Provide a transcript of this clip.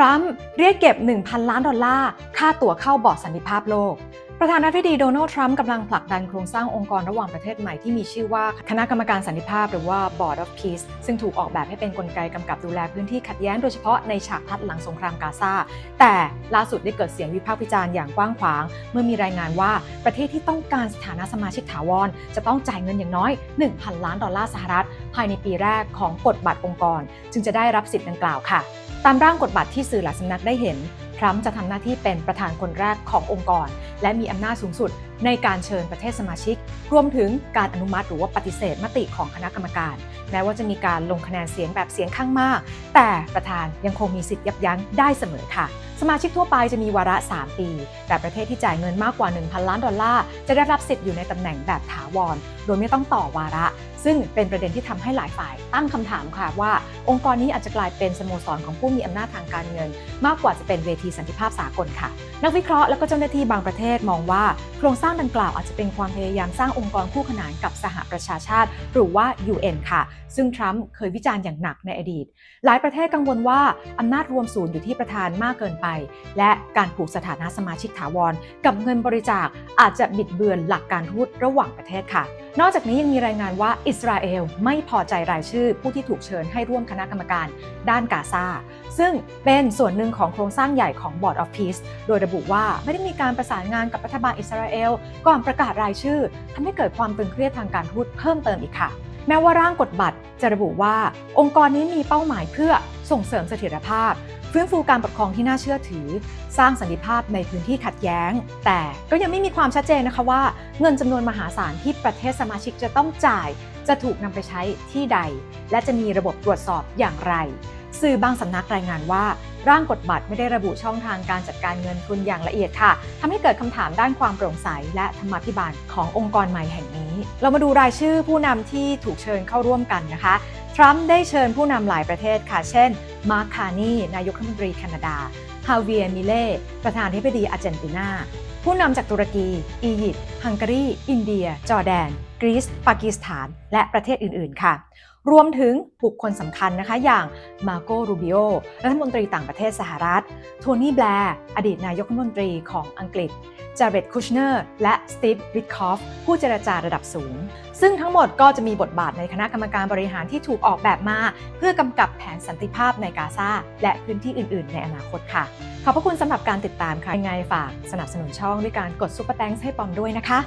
รัมป์เรียกเก็บ 1,000 ล้านดอลลาร์ ค่าตั๋วเข้าบอร์ดสันติภาพโลก ประธานาธิบดีโดนัลด์ทรัมป์กำลังผลักดันโครงสร้างองค์กรระหว่างประเทศใหม่ที่มีชื่อว่าคณะกรรมการสันติภาพหรือว่า Board of Peace ซึ่งถูกออกแบบให้เป็นกลไกกำกับดูแลพื้นที่ขัดแย้งโดยเฉพาะในฉากทัดหลังสงครามกาซา แต่ล่าสุดได้เกิดเสียงวิพากษ์วิจารณ์อย่างกว้างขวาง เมื่อมีรายงานว่าประเทศที่ต้องการสถานะสมาชิกถาวร จะต้องจ่ายเงินอย่างน้อย 1,000 ล้านดอลลาร์สหรัฐ ภายในปีแรกของกฎบัตรองค์กร จึงจะได้รับสิทธิ์ดังกล่าวค่ะ ตามร่างกฎบัตรที่สื่อหลายสำนักได้เห็น ทรัมป์จะทำหน้าที่เป็นประธานคนแรกขององค์กร และมีอำนาจสูงสุดในการเชิญประเทศสมาชิก รวมถึงการอนุมัติหรือว่าปฏิเสธมติของคณะกรรมการ แม้ว่าจะมีการลงคะแนนเสียงแบบเสียงข้างมาก แต่ประธานยังคงมีสิทธิ์ยับยั้งได้เสมอค่ะ สมาชิกทั่วไปจะมีวาระ 3 ปี แต่ประเทศที่จ่ายเงินมากกว่า 1,000 ล้านดอลลาร์ จะได้รับสิทธิ์อยู่ในตำแหน่งแบบถาวร โดยไม่ต้องต่อวาระ ซึ่งเป็นประเด็นที่ทำให้หลายฝ่ายตั้งคำถามค่ะว่า องค์กรนี้อาจจะกลายเป็นสโมสรของผู้มีอำนาจทางการเงิน มากกว่าจะเป็นเวทีสันติภาพสากลค่ะ นักวิเคราะห์และก็เจ้าหน้าที่บางประเทศมองว่า โครงสร้างดังกล่าวอาจจะเป็นความพยายามสร้างองค์กรคู่ขนานกับสหประชาชาติ หรือว่า UN ค่ะ ซึ่งทรัมป์เคยวิจารณ์อย่างหนักในอดีต หลายประเทศกังวลว่าอำนาจรวมศูนย์อยู่ที่ประธานมากเกินไป และการผูกสถานะสมาชิกถาวร กับเงินบริจาคอาจจะบิดเบือนหลักการทูตระหว่างประเทศค่ะ นอกจากนี้ยังมีรายงานว่าอิสราเอลไม่พอใจรายชื่อ ผู้ที่ถูกเชิญให้ร่วมคณะกรรมการด้านกาซาซึ่งเป็นส่วนหนึ่งของโครงสร้างใหญ่ของ Board of Peace โดยระบุว่าไม่ได้มีการประสานงานกับรัฐบาลอิสราเอลก่อนประกาศรายชื่อทำให้เกิดความตึงเครียดทางการทูตเพิ่มเติมอีกค่ะ แม้ว่าร่างกฎบัตรจะระบุว่า องค์กรนี้มีเป้าหมายเพื่อส่งเสริมเสถียรภาพ ฟื้นฟูการปกครองที่น่าเชื่อถือ สร้างสันติภาพในพื้นที่ขัดแย้ง แต่ก็ยังไม่มีความชัดเจนนะคะว่า เงินจำนวนมหาศาลที่ประเทศสมาชิกจะต้องจ่าย จะถูกนำไปใช้ที่ใด และจะมีระบบตรวจสอบอย่างไร สื่อบางสำนักรายงานว่า ร่างกฎบัตรไม่ได้ระบุช่องทางการจัดการเงินทุนอย่างละเอียดค่ะทำให้เกิดคำถามด้านความโปร่งใส และธรรมาภิบาลขององค์กรใหม่แห่งนี้ เรามาดูรายชื่อผู้นำที่ถูกเชิญเข้าร่วมกันนะคะ ทรัมป์ได้เชิญผู้นำหลายประเทศค่ะ เช่น มาร์คคานีนายกรัฐมนตรีแคนาดา ฮาเวียร์มิเล่ ประธานาธิบดีอาร์เจนตินา ผู้นำจากตุรกี อียิปต์ ฮังการี อินเดีย จอร์แดน กรีซปากีสถาน และประเทศอื่น ๆ ค่ะ รวมถึงบุคคลสำคัญนะคะ อย่างมาโกรูบิโอรัฐมนตรีต่างประเทศสหรัฐ โทนี่แบร์อดีตนายกรัฐมนตรีของอังกฤษจาเรตคุชเนอร์และสตีฟวิทคอฟผู้เจรจาระดับสูง ซึ่งทั้งหมดก็จะมีบทบาทในคณะกรรมการบริหารที่ถูกออกแบบมา เพื่อกำกับแผนสันติภาพในกาซาและพื้นที่อื่น ๆ ในอนาคตค่ะ ขอบพระคุณสำหรับการติดตามค่ะยังไงฝากสนับสนุนช่องด้วยการกดซุปเปอร์แตงให้ปอมด้วยนะคะ